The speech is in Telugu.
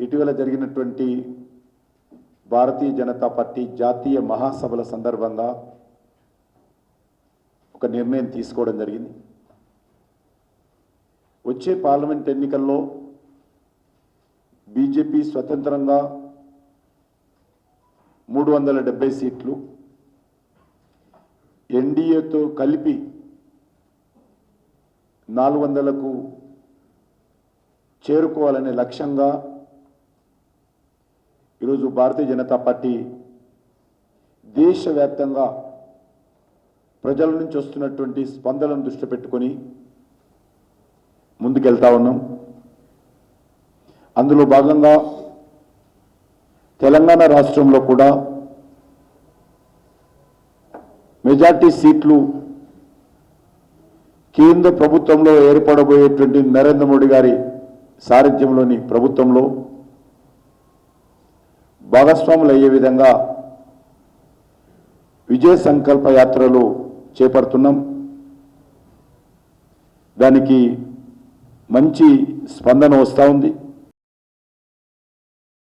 ఇటీవల జరిగినటువంటి భారతీయ జనతా పార్టీ జాతీయ మహాసభల సందర్భంగా ఒక నిర్ణయం తీసుకోవడం జరిగింది. వచ్చే పార్లమెంట్ ఎన్నికల్లో బీజేపీ స్వతంత్రంగా మూడు వందల డెబ్బై సీట్లు ఎన్డీఏతో కలిపి నాలుగు వందలకు చేరుకోవాలనే లక్ష్యంగా ఈరోజు భారతీయ జనతా పార్టీ దేశవ్యాప్తంగా ప్రజల నుంచి వస్తున్నటువంటి స్పందనను దృష్టి పెట్టుకొని ముందుకెళ్తా ఉన్నాం. అందులో భాగంగా తెలంగాణ రాష్ట్రంలో కూడా మెజార్టీ సీట్లు కేంద్ర ప్రభుత్వంలో ఏర్పడబోయేటువంటి నరేంద్ర మోడీ గారి సారథ్యంలోని ప్రభుత్వంలో భాగస్వాములు అయ్యే విధంగా విజయ సంకల్ప యాత్రలు చేపడుతున్నాం. దానికి మంచి స్పందన వస్తూ ఉంది.